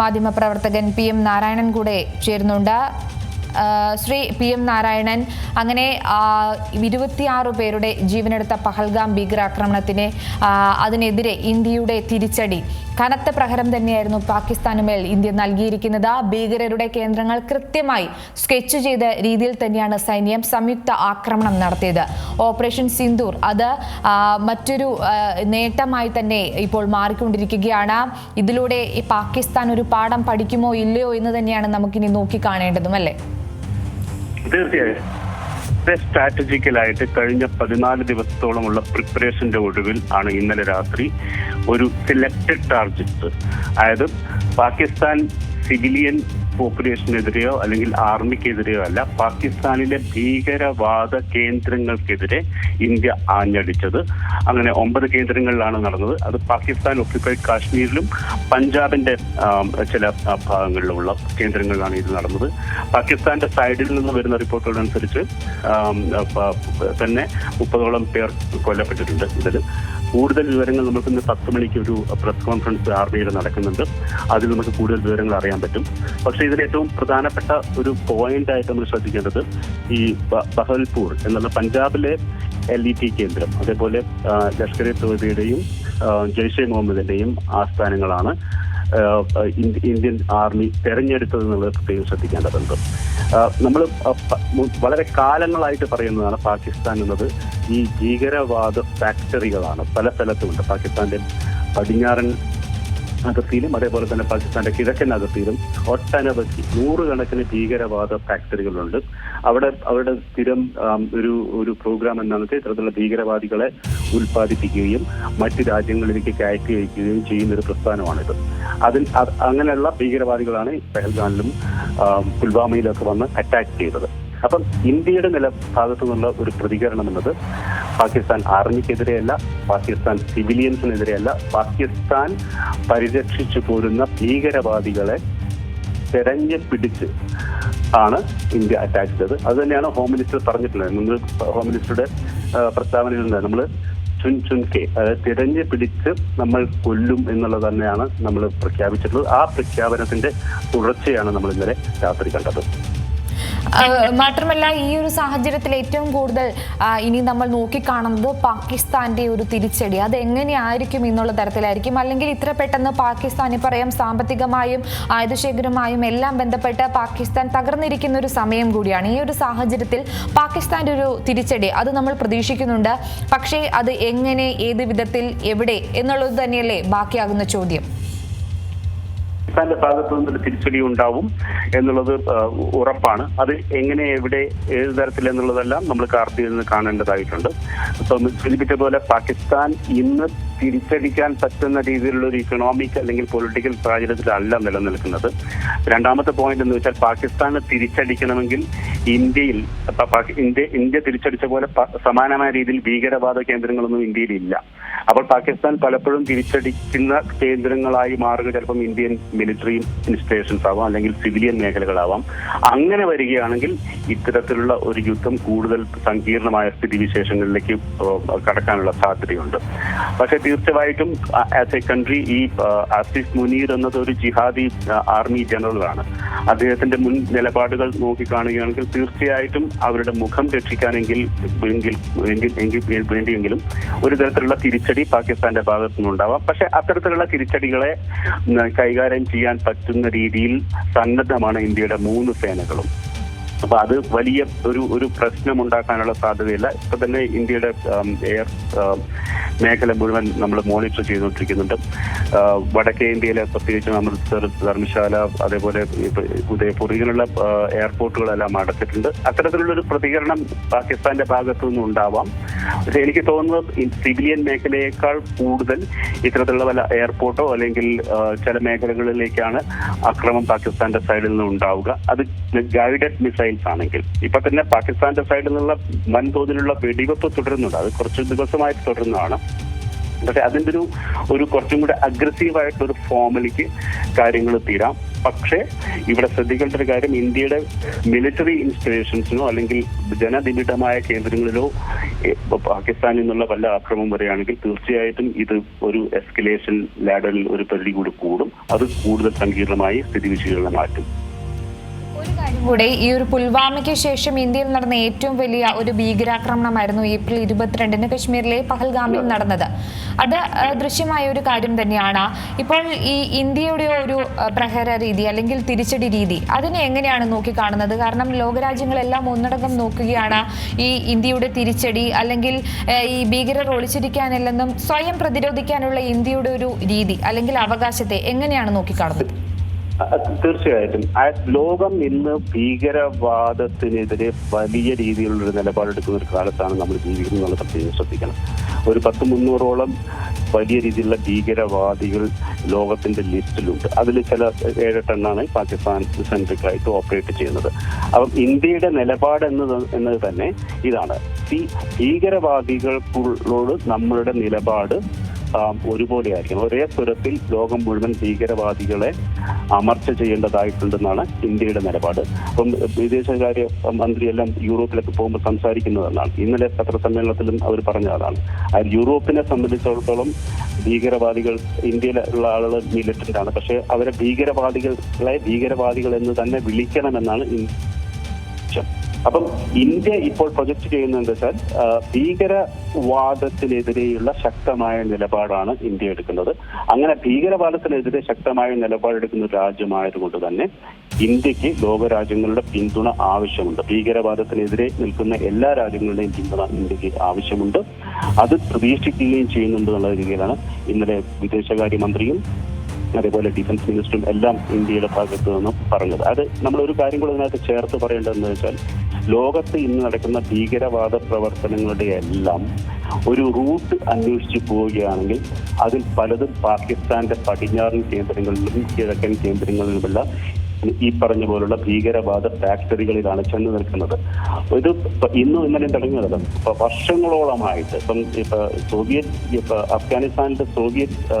മാധ്യമപ്രവർത്തകൻ P M Narayanan കൂടെ ചേരുന്നുണ്ട്. ശ്രീ പി എം നാരായണൻ അങ്ങനെ ഇരുപത്തിയാറ് പേരുടെ ജീവനെടുത്ത പഹൽഗാം ഭീകരാക്രമണത്തിന് അതിനെതിരെ ഇന്ത്യയുടെ തിരിച്ചടി. കനത്ത പ്രഹരം തന്നെയായിരുന്നു പാകിസ്ഥാന് മേൽ ഇന്ത്യ നൽകിയിരിക്കുന്നത്. ഭീകരരുടെ കേന്ദ്രങ്ങൾ കൃത്യമായി സ്കെച്ച് ചെയ്ത രീതിയിൽ തന്നെയാണ് സൈന്യം സംയുക്ത ആക്രമണം നടത്തിയത്. ഓപ്പറേഷൻ സിന്ദൂർ അത് മറ്റൊരു നേട്ടമായി തന്നെ ഇപ്പോൾ മാറിക്കൊണ്ടിരിക്കുകയാണ്. ഇതിലൂടെ പാകിസ്ഥാൻ ഒരു പാഠം പഠിക്കുമോ ഇല്ലയോ എന്ന് തന്നെയാണ് നമുക്കിനി നോക്കി കാണേണ്ടതും അല്ലേ? തീർച്ചയായും. സ്ട്രാറ്റജിക്കലായിട്ട് കഴിഞ്ഞ പതിനാല് ദിവസത്തോളമുള്ള പ്രിപ്പറേഷന്റെ ഒടുവിൽ ആണ് ഇന്നലെ രാത്രി ഒരു സിലക്റ്റഡ് ടാർഗറ്റ്സ് അതായത് പാകിസ്ഥാൻ സിവിലിയൻ പോപ്പുലേഷനെതിരെയോ അല്ലെങ്കിൽ ആർമിക്കെതിരെയോ അല്ല പാകിസ്ഥാനിലെ ഭീകരവാദ കേന്ദ്രങ്ങൾക്കെതിരെ ഇന്ത്യ ആഞ്ഞടിച്ചത്. അങ്ങനെ ഒമ്പത് കേന്ദ്രങ്ങളിലാണ് നടന്നത്. അത് പാകിസ്ഥാൻ ഒക്യുപ്പൈഡ് കാശ്മീരിലും പഞ്ചാബിന്റെ ചില ഭാഗങ്ങളിലുള്ള കേന്ദ്രങ്ങളിലാണ് ഇത് നടന്നത്. പാകിസ്ഥാന്റെ സൈഡിൽ നിന്ന് വരുന്ന റിപ്പോർട്ടുകൾ അനുസരിച്ച് തന്നെ മുപ്പതോളം പേർ കൊല്ലപ്പെട്ടിട്ടുണ്ട് ഇതിൽ കൂടുതൽ വിവരങ്ങൾ നമുക്ക് ഇന്ന് പത്ത് മണിക്ക് ഒരു പ്രസ് കോൺഫറൻസ് ആർമിയിൽ നടക്കുന്നുണ്ട്. അതിൽ നമുക്ക് കൂടുതൽ വിവരങ്ങൾ അറിയാൻ പറ്റും. പക്ഷേ ഇതിൽ ഏറ്റവും പ്രധാനപ്പെട്ട ഒരു പോയിന്റ് ആയിട്ട് നമ്മൾ ശ്രദ്ധിക്കേണ്ടത് ഈ ബഹൽപൂർ എന്നുള്ള പഞ്ചാബിലെ എൽ ഇ ടി കേന്ദ്രം അതേപോലെ ലഷ്കർ എ തോബിയുടെയും ജയ്ഷെ മുഹമ്മദിന്റെയും ആസ്ഥാനങ്ങളാണ്. ഇന്ത്യൻ ആർമി തെരഞ്ഞെടുത്തത് എന്നുള്ളത് പ്രത്യേകം ശ്രദ്ധിക്കേണ്ടതുണ്ട് നമ്മൾ വളരെ കാലങ്ങളായിട്ട് പറയുന്നതാണ് പാകിസ്ഥാൻ എന്നത് ഈ ഭീകരവാദ ഫാക്ടറികളാണ് പല സ്ഥലത്തുമുണ്ട്. പാകിസ്ഥാന്റെ പടിഞ്ഞാറൻ അതിർത്തിയിലും അതേപോലെ തന്നെ പാകിസ്ഥാന്റെ കിഴക്കൻ അതിർത്തിയിലും ഒട്ടനവധി നൂറുകണക്കിന് ഭീകരവാദ ഫാക്ടറികളുണ്ട്. അവിടെ അവരുടെ സ്ഥിരം ഒരു ഒരു പ്രോഗ്രാം എന്താണെന്ന് വെച്ചാൽ ഇത്തരത്തിലുള്ള ഭീകരവാദികളെ ഉൽപ്പാദിപ്പിക്കുകയും മറ്റ് രാജ്യങ്ങളിലേക്ക് കയറ്റി അയക്കുകയും ചെയ്യുന്ന ഒരു പ്രസ്ഥാനമാണിത്. അതിൽ അങ്ങനെയുള്ള ഭീകരവാദികളാണ് പെഹൽഗാനിലും പുൽവാമയിലൊക്കെ വന്ന് അറ്റാക്ക് ചെയ്തത്. അപ്പം ഇന്ത്യയുടെ നില ഭാഗത്തു നിന്നുള്ള ഒരു പ്രതികരണം എന്നത് പാകിസ്ഥാൻ ആർമിക്കെതിരെയല്ല പാകിസ്ഥാൻ സിവിലിയൻസിനെതിരെയല്ല. പാകിസ്ഥാൻ പരിരക്ഷിച്ചു പോരുന്ന ഭീകരവാദികളെ തെരഞ്ഞു പിടിച്ച് ആണ് ഇന്ത്യ അറ്റാക്ക് ചെയ്തത്. അത് തന്നെയാണ് ഹോം മിനിസ്റ്റർ പറഞ്ഞിട്ടുള്ളത്. നിങ്ങൾ ഹോം മിനിസ്റ്ററുടെ നിന്ന് നമ്മൾ ചുൻ ചുൻ ചുൻകെ അതായത് തിരഞ്ഞു പിടിച്ച് നമ്മൾ കൊല്ലും എന്നുള്ളത് തന്നെയാണ് നമ്മൾ പ്രഖ്യാപിച്ചിട്ടുള്ളത്. ആ പ്രഖ്യാപനത്തിന്റെ തുടർച്ചയാണ് നമ്മൾ ഇന്നലെ രാത്രി കണ്ടത്. മാത്രമല്ല ഈ ഒരു സാഹചര്യത്തിൽ ഏറ്റവും കൂടുതൽ ഇനി നമ്മൾ നോക്കിക്കാണുന്നത് പാകിസ്ഥാന്റെ ഒരു തിരിച്ചടി. അത് എങ്ങനെയായിരിക്കും എന്നുള്ള തരത്തിലായിരിക്കും. അല്ലെങ്കിൽ ഇത്ര പെട്ടെന്ന് പാകിസ്ഥാൻ പറയാം സാമ്പത്തികമായും ആയുധശേഖരമായും എല്ലാം ബന്ധപ്പെട്ട് പാകിസ്ഥാൻ തകർന്നിരിക്കുന്ന ഒരു സമയം കൂടിയാണ്. ഈ ഒരു സാഹചര്യത്തിൽ പാകിസ്ഥാന്റെ ഒരു തിരിച്ചടി അത് നമ്മൾ പ്രതീക്ഷിക്കുന്നുണ്ട്. പക്ഷേ അത് എങ്ങനെ ഏത് വിധത്തിൽ എവിടെ എന്നുള്ളത് തന്നെയല്ലേ ബാക്കിയാകുന്ന ചോദ്യം. പാകിസ്ഥാന്റെ ഭാഗത്തു നിന്നൊരു തിരിച്ചടി ഉണ്ടാവും എന്നുള്ളത് ഉറപ്പാണ്. അത് എങ്ങനെ എവിടെ ഏത് തരത്തിൽ എന്നുള്ളതെല്ലാം നമ്മൾ കാർത്തിയിൽ നിന്ന് കാണേണ്ടതായിട്ടുണ്ട്. ഇപ്പം സൂചിപ്പിച്ച പോലെ പാകിസ്ഥാൻ ഇന്ന് തിരിച്ചടിക്കാൻ പറ്റുന്ന രീതിയിലുള്ള ഒരു ഇക്കണോമിക് അല്ലെങ്കിൽ പൊളിറ്റിക്കൽ സാഹചര്യത്തിലല്ല നിലനിൽക്കുന്നത്. രണ്ടാമത്തെ പോയിന്റ് എന്ന് വെച്ചാൽ പാകിസ്ഥാന് തിരിച്ചടിക്കണമെങ്കിൽ ഇന്ത്യയിൽ ഇന്ത്യ ഇന്ത്യ തിരിച്ചടിച്ച പോലെ സമാനമായ രീതിയിൽ ഭീകരവാദ കേന്ദ്രങ്ങളൊന്നും ഇന്ത്യയിൽ ഇല്ല അപ്പോൾ പാകിസ്ഥാൻ പലപ്പോഴും തിരിച്ചടിക്കുന്ന കേന്ദ്രങ്ങളായി മാറുക ചിലപ്പം ഇന്ത്യൻ മിലിറ്ററി ഇൻസ്റ്റേഷൻസ് ആവാം അല്ലെങ്കിൽ സിവിലിയൻ മേഖലകളാവാം. അങ്ങനെ വരികയാണെങ്കിൽ ഇത്തരത്തിലുള്ള ഒരു യുദ്ധം കൂടുതൽ സങ്കീർണമായ സ്ഥിതിവിശേഷങ്ങളിലേക്ക് കടക്കാനുള്ള സാധ്യതയുണ്ട്. പക്ഷേ തീർച്ചയായിട്ടും ആസ് എ കൺട്രി ഈ ആസിഫ് മുനീർ എന്നത് ഒരു ജിഹാദി ആർമി ജനറലാണ് അദ്ദേഹത്തിന്റെ മുൻ നിലപാടുകൾ നോക്കിക്കാണുകയാണെങ്കിൽ തീർച്ചയായിട്ടും അവരുടെ മുഖം രക്ഷിക്കാനെങ്കിൽ വേണ്ടിയെങ്കിലും ഒരു തരത്തിലുള്ള തിരിച്ചടി പാകിസ്ഥാന്റെ ഭാഗത്തു നിന്നുണ്ടാവാം. പക്ഷെ അത്തരത്തിലുള്ള തിരിച്ചടികളെ കൈകാര്യം ചെയ്യാൻ പറ്റുന്ന രീതിയിൽ സന്നദ്ധമാണ് ഇന്ത്യയുടെ മൂന്ന് സേനകളും. അപ്പൊ അത് വലിയ ഒരു ഒരു പ്രശ്നം ഉണ്ടാക്കാനുള്ള സാധ്യതയില്ല. ഇപ്പൊ തന്നെ ഇന്ത്യയുടെ എയർ മേഖല മുഴുവൻ നമ്മൾ മോണിറ്റർ ചെയ്തുകൊണ്ടിരിക്കുന്നുണ്ട്. വടക്കേ ഇന്ത്യയിലെ പ്രത്യേകിച്ച് അമൃത്സർ ധർമ്മശാല അതേപോലെ ഉദയപൂർ ഇങ്ങനെയുള്ള എയർപോർട്ടുകളെല്ലാം അടച്ചിട്ടുണ്ട്. അത്തരത്തിലുള്ള ഒരു പ്രതികരണം പാകിസ്ഥാന്റെ ഭാഗത്തു നിന്നും ഉണ്ടാവാം. പക്ഷെ എനിക്ക് തോന്നുന്നത് സിവിലിയൻ മേഖലയേക്കാൾ കൂടുതൽ ഇത്തരത്തിലുള്ള വല്ല എയർപോർട്ടോ അല്ലെങ്കിൽ ചില മേഖലകളിലേക്കാണ് അക്രമം പാകിസ്ഥാന്റെ സൈഡിൽ നിന്ന് ഉണ്ടാവുക. അത് ഗൈഡഡ് മിസൈൽസ് ആണെങ്കിൽ ഇപ്പൊ തന്നെ പാകിസ്ഥാന്റെ സൈഡിൽ നിന്നുള്ള വൻതോതിലുള്ള വെടിവെപ്പ് തുടരുന്നുണ്ട്. അത് കുറച്ച് ദിവസമായിട്ട് തുടരുന്നതാണ്. പക്ഷെ അതിന്റെ ഒരു ഒരു കുറച്ചും കൂടെ ഒരു ഫോമിലേക്ക് കാര്യങ്ങൾ തീരാം. പക്ഷേ ഇവിടെ ശ്രദ്ധിക്കേണ്ട ഒരു കാര്യം ഇന്ത്യയുടെ മിലിറ്ററി ഇൻസ്റ്റലേഷൻസിനോ അല്ലെങ്കിൽ ജനനിബിഡമായ കേന്ദ്രങ്ങളിലോ പാകിസ്ഥാനിൽ നിന്നുള്ള വല്ല ആക്രമം വരികയാണെങ്കിൽ തീർച്ചയായിട്ടും ഇത് ഒരു എസ്കലേഷൻ ലാഡറിൽ ഒരു പരിധി കൂടി കൂടും. അത് കൂടുതൽ സങ്കീർണമായി സ്ഥിതിവിശേഷങ്ങളെ മാറ്റും ഒരു കാര്യം കൂടെ ഈ ഒരു പുൽവാമയ്ക്ക് ശേഷം ഇന്ത്യയിൽ നടന്ന ഏറ്റവും വലിയ ഒരു ഭീകരാക്രമണമായിരുന്നു ഏപ്രിൽ ഇരുപത്തിരണ്ടിന് കശ്മീരിലെ പഹൽഗാമിൽ നടന്നത്. അത് ദൃശ്യമായ ഒരു കാര്യം തന്നെയാണ്. ഇപ്പോൾ ഈ ഇന്ത്യയുടെ ഒരു പ്രഹര രീതി അല്ലെങ്കിൽ തിരിച്ചടി രീതി അതിനെ എങ്ങനെയാണ് നോക്കിക്കാണുന്നത്? കാരണം ലോകരാജ്യങ്ങളെല്ലാം ഒന്നടങ്കം നോക്കുകയാണ് ഈ ഇന്ത്യയുടെ തിരിച്ചടി അല്ലെങ്കിൽ ഈ ഭീകരർ ഒളിച്ചിരിക്കാനില്ലെന്നും സ്വയം പ്രതിരോധിക്കാനുള്ള ഇന്ത്യയുടെ ഒരു രീതി അല്ലെങ്കിൽ അവകാശത്തെ എങ്ങനെയാണ് നോക്കിക്കാണുന്നത്? തീർച്ചയായിട്ടും. ലോകം ഇന്ന് ഭീകരവാദത്തിനെതിരെ വലിയ രീതിയിലുള്ള നിലപാടെടുക്കുന്ന ഒരു കാലത്താണ് നമ്മൾ ജീവിക്കുന്നത് എന്നുള്ള പ്രത്യേകം ശ്രദ്ധിക്കണം. ഒരു പത്ത് മുന്നൂറോളം വലിയ രീതിയിലുള്ള ഭീകരവാദികൾ ലോകത്തിന്റെ ലിസ്റ്റിലുണ്ട്. അതിൽ ചില ഏഴെട്ടെണ്ണാണ് പാകിസ്ഥാൻ സെൻട്രിക് ആയിട്ട് ഓപ്പറേറ്റ് ചെയ്യുന്നത്. അപ്പം ഇന്ത്യയുടെ നിലപാട് എന്നത് എന്നത് തന്നെ ഇതാണ്. ഈ ഭീകരവാദികൾക്കുള്ളോട് നമ്മളുടെ നിലപാട് ഒരുപോലെ ആയിരിക്കും ഒരേ സ്വരത്തിൽ ലോകം മുഴുവൻ ഭീകരവാദികളെ അമർച്ച ചെയ്യേണ്ടതായിട്ടുണ്ടെന്നാണ് ഇന്ത്യയുടെ നിലപാട്. അപ്പം വിദേശകാര്യ മന്ത്രിയെല്ലാം യൂറോപ്പിലൊക്കെ പോകുമ്പോൾ സംസാരിക്കുന്നതെന്നാണ്. ഇന്നലെ പത്രസമ്മേളനത്തിലും അവർ പറഞ്ഞതാണ്. ആ യൂറോപ്പിനെ സംബന്ധിച്ചിടത്തോളം ഭീകരവാദികൾ ഇന്ത്യയിലുള്ള ആളുകൾ മിലിറ്റന്റ് ആണ്. പക്ഷെ അവരെ ഭീകരവാദികളെ ഭീകരവാദികൾ എന്ന് തന്നെ വിളിക്കണമെന്നാണ്. അപ്പം ഇന്ത്യ ഇപ്പോൾ പ്രൊജക്ട് ചെയ്യുന്നത് വെച്ചാൽ ഭീകരവാദത്തിനെതിരെയുള്ള ശക്തമായ നിലപാടാണ് ഇന്ത്യ എടുക്കുന്നത്. അങ്ങനെ ഭീകരവാദത്തിനെതിരെ ശക്തമായ നിലപാടെടുക്കുന്ന രാജ്യമായതുകൊണ്ട് തന്നെ ഇന്ത്യയ്ക്ക് ലോകരാജ്യങ്ങളുടെ പിന്തുണ ആവശ്യമുണ്ട്. ഭീകരവാദത്തിനെതിരെ നിൽക്കുന്ന എല്ലാ രാജ്യങ്ങളുടെയും പിന്തുണ ഇന്ത്യയ്ക്ക് ആവശ്യമുണ്ട്. അത് പ്രതീക്ഷിക്കുകയും ചെയ്യുന്നുണ്ട് എന്നുള്ള രീതിയിലാണ് ഇന്നലെ വിദേശകാര്യമന്ത്രിയും അതേപോലെ ഡിഫൻസ് മിനിസ്റ്ററും എല്ലാം ഇന്ത്യയുടെ ഭാഗത്തു നിന്നും പറഞ്ഞത്. അത് നമ്മൾ ഒരു കാര്യം കൂടെ ഇതിനകത്ത് ചേർത്ത് പറയേണ്ടതെന്ന് വെച്ചാൽ ലോകത്ത് ഇന്ന് നടക്കുന്ന ഭീകരവാദ പ്രവർത്തനങ്ങളുടെ എല്ലാം ഒരു റൂട്ട് അന്വേഷിച്ചു പോവുകയാണെങ്കിൽ അതിൽ പലതും പാകിസ്ഥാന്റെ പടിഞ്ഞാറൻ കേന്ദ്രങ്ങളിലും കിഴക്കൻ കേന്ദ്രങ്ങളിലുമെല്ലാം ഈ പറഞ്ഞ പോലുള്ള ഭീകരവാദ ഫാക്ടറികളിലാണ് ചെന്ന് നിൽക്കുന്നത്. ഇത് ഇന്നും ഇന്നലെയും തുടങ്ങിയത് ഇപ്പൊ വർഷങ്ങളോളമായിട്ട് ഇപ്പം ഇപ്പൊ സോവിയറ്റ് അഫ്ഗാനിസ്ഥാനിലെ സോവിയറ്റ്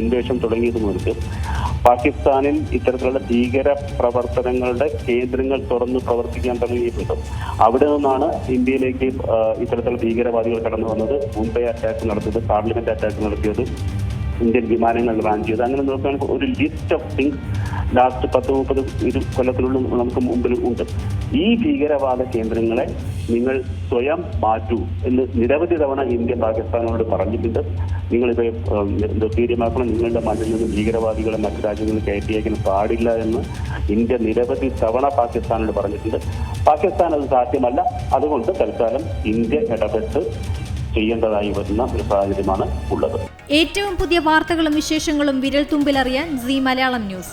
ഇൻവേഷൻ തുടങ്ങിയത് മുതൽ പാകിസ്ഥാനിൽ ഇത്തരത്തിലുള്ള ഭീകര പ്രവർത്തനങ്ങളുടെ കേന്ദ്രങ്ങൾ തുറന്ന് പ്രവർത്തിക്കാൻ തുടങ്ങിയിട്ടുണ്ട്. അവിടെ നിന്നാണ് ഇന്ത്യയിലേക്ക് ഇത്തരത്തിലുള്ള ഭീകരവാദികൾ കടന്നു വന്നത്. മുംബൈ അറ്റാക്ക് നടത്തിയത് പാർലമെന്റ് അറ്റാക്ക് നടത്തിയത് ഇന്ത്യൻ വിമാനങ്ങൾ റാൻ ചെയ്ത്. അങ്ങനെ നോക്കുകയാണെങ്കിൽ ഒരു ലിസ്റ്റ് ഓഫ് തിങ്സ് ലാസ്റ്റ് പത്ത് മുപ്പത് ഇരു കൊല്ലത്തിനുള്ളിൽ നമുക്ക് മുമ്പിൽ ഉണ്ട്. ഈ ഭീകരവാദ കേന്ദ്രങ്ങളെ നിങ്ങൾ സ്വയം മാറ്റൂ എന്ന് നിരവധി തവണ ഇന്ത്യ പാകിസ്ഥാനോട് പറഞ്ഞിട്ടുണ്ട്. നിങ്ങളിത് നിർവീര്യമാക്കണം നിങ്ങളുടെ മണ്ണിൽ നിന്ന് ഭീകരവാദികളെ മറ്റു രാജ്യങ്ങളിൽ കയറ്റിയേക്കാൻ പാടില്ല എന്ന് ഇന്ത്യ നിരവധി തവണ പാകിസ്ഥാനോട് പറഞ്ഞിട്ടുണ്ട്. പാകിസ്ഥാൻ അത് സാധ്യമല്ല. അതുകൊണ്ട് തൽക്കാലം ഇന്ത്യ ഇടപെട്ട് ചെയ്യേണ്ടതായി വരുന്ന ഒരു സാഹചര്യമാണ് ഉള്ളത്. ഏറ്റവും പുതിയ വാർത്തകളും വിശേഷങ്ങളും വിരൽ തുമ്പിലറിയാൻ സി മലയാളം ന്യൂസ്.